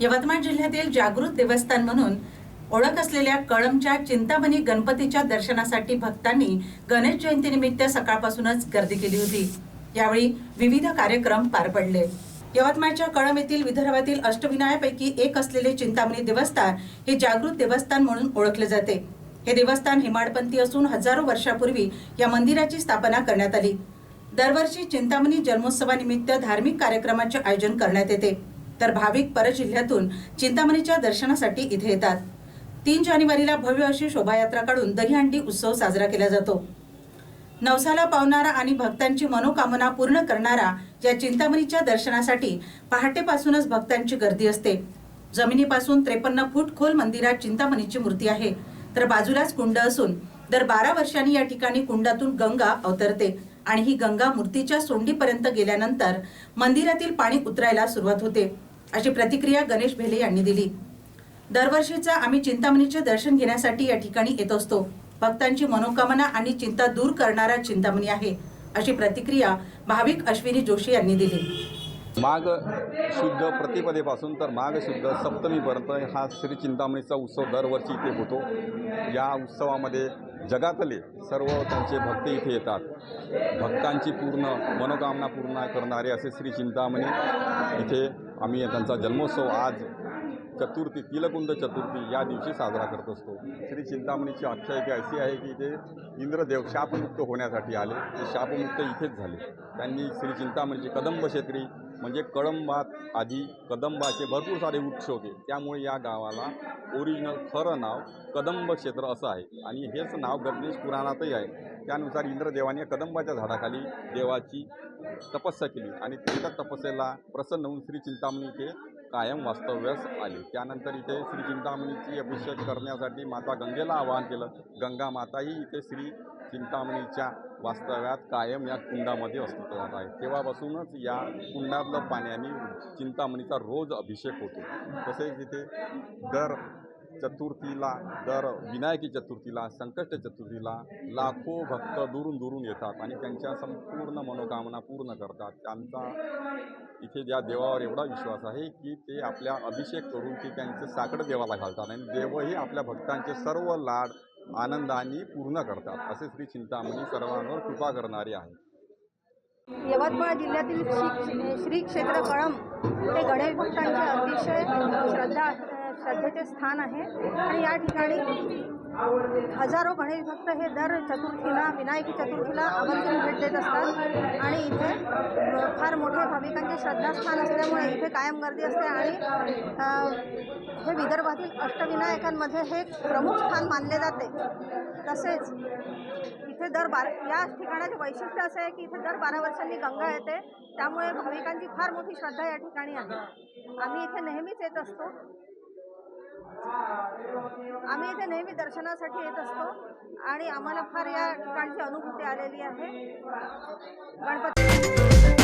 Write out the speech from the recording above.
यवतमाळ जिल्ह्यातील जागृत देवस्थान म्हणून ओळख असलेल्या कळमच्या चिंतामणी गणपतीच्या दर्शनासाठी भक्तांनी गणेश जयंतीनिमित्त सकाळपासूनच गर्दी केली होती. यावेळी विविध कार्यक्रम पार पडले. यवतमाळच्या कळम येथील विदर्भातील अष्टविनायापैकी एक असलेले चिंतामणी देवस्थान हे जागृत देवस्थान म्हणून ओळखले जाते. हे देवस्थान हिमाडपंथी असून हजारो वर्षापूर्वी या मंदिराची स्थापना करण्यात आली. दरवर्षी चिंतामणी जन्मोत्सवानिमित्त धार्मिक कार्यक्रमाचे आयोजन करण्यात येते. तर भाविक परजिल्ह्यातून चिंतामणीच्या दर्शनासाठी इथे येतात. तीन जानेवारीला भव्य अशी शोभायात्रा काढून दहीहंडी उत्सव साजरा केला जातो. नवसाला पावणारा आणि भक्तांची मनोकामना पूर्ण करणारा या चिंतामणीच्या दर्शनासाठी पहाटेपासूनच भक्तांची गर्दी असते. जमिनीपासून त्रेपन्न फूट खोल मंदिरात चिंतामणीची मूर्ती आहे. तर बाजूलाच कुंड असून दर बारा वर्षांनी या ठिकाणी कुंडातून गंगा अवतरते आणि ही गंगा मूर्तीच्या सोंडीपर्यंत गेल्यानंतर मंदिरातील पाणी उतरायला सुरुवात होते. अशी प्रतिक्रिया गणेश भेले यांनी दिली. दरवर्षीचा आम्ही चिंतामणीचे दर्शन घेण्यासाठी या ठिकाणी येत असतो. भक्तांची मनोकामना आणि चिंता दूर करणारा चिंतामणी आहे अशी प्रतिक्रिया भाविक अश्विनी जोशी यांनी दिली. माघ शुद्ध प्रतिपदेपासून तर माघ शुद्ध सप्तमीपर्यंत हा श्री चिंतामणीचा उत्सव दरवर्षी इथे होतो. या उत्सवामध्ये जगातले सर्व त्यांचे भक्त इथे येतात. भक्तांची पूर्ण मनोकामना पूर्ण करणारे असे श्री चिंतामणी इथे आम्ही त्यांचा जन्मोत्सव आज चतुर्थी तिलकुंद चतुर्थी या दिवशी साजरा करत असतो. श्री चिंतामणीची आख्यायिका अशी आहे की इथे इंद्रदेव शापमुक्त होण्यासाठी आले. ते शापमुक्त इथेच झाले. त्यांनी श्री चिंतामणीची कदंब क्षेत्री म्हणजे कळंबात आधी कदंबाचे भरपूर सारे वृक्ष होते. त्यामुळे या गावाला ओरिजिनल खरं नाव कदंब क्षेत्र असं आहे. आणि हेच नाव गणेश पुराणातही आहे. त्यानुसार इंद्रदेवाने कदंबाच्या झाडाखाली देवाची तपस्या केली. आणि त्याच्या तपस्येला प्रसन्न होऊन श्री चिंतामणी ते कायम वास्तव्यास आले. त्यानंतर इथे श्री चिंतामणीची अभिषेक करण्यासाठी माता गंगेला आवाहन केलं. गंगा माताही इथे श्री चिंतामणीच्या वास्तव्यात कायम या कुंडामध्ये अस्तित्वात आहे. तेव्हापासूनच या कुंडातलं पाण्याने चिंतामणीचा रोज अभिषेक होतो. तसेच इथे दर चतुर्थीला दर विनायकी चतुर्थीला संकष्ट चतुर्थीला लाखो भक्त दुरून दुरून येतात आणि त्यांच्या संपूर्ण मनोकामना पूर्ण करतात. त्यांचा इथे ज्या देवावर एवढा विश्वास आहे की ते आपल्या अभिषेक करून ते त्यांचं साकडं देवाला घालतात आणि देवही आपल्या भक्तांचे सर्व लाड आनंदाने पूर्ण करतात. असे श्री चिंतामणी सर्वांवर कृपा करणारे आहे. यवतमाळ जिल्ह्यातील श्री क्षेत्र कळम हे गणेश भक्तांचे अतिशय श्रद्धा श्रद्धेचे स्थान आहे. आणि या ठिकाणी हजारो गणेश भक्त हे दर चतुर्थीला विनायकी चतुर्थीला आमंत्रण भेट देत असतात. आणि इथे फार मोठे भाविकांचे श्रद्धास्थान असल्यामुळे इथे कायम गर्दी असते. आणि हे विदर्भातील अष्टविनायकांमध्ये हे एक प्रमुख स्थान मानले जाते. तसेच इथे दर बारा या ठिकाणाचे वैशिष्ट्य असं आहे की इथे दर बारा वर्षांनी गंगा येते. त्यामुळे भाविकांची फार मोठी श्रद्धा या ठिकाणी आहे. आम्ही इथे नेहमीच येत असतो. आम्ही इथे नेहमी दर्शनासाठी येत असतो आणि आम्हाला फार या ठिकाणची अनुभूती आलेली आहे. गणपती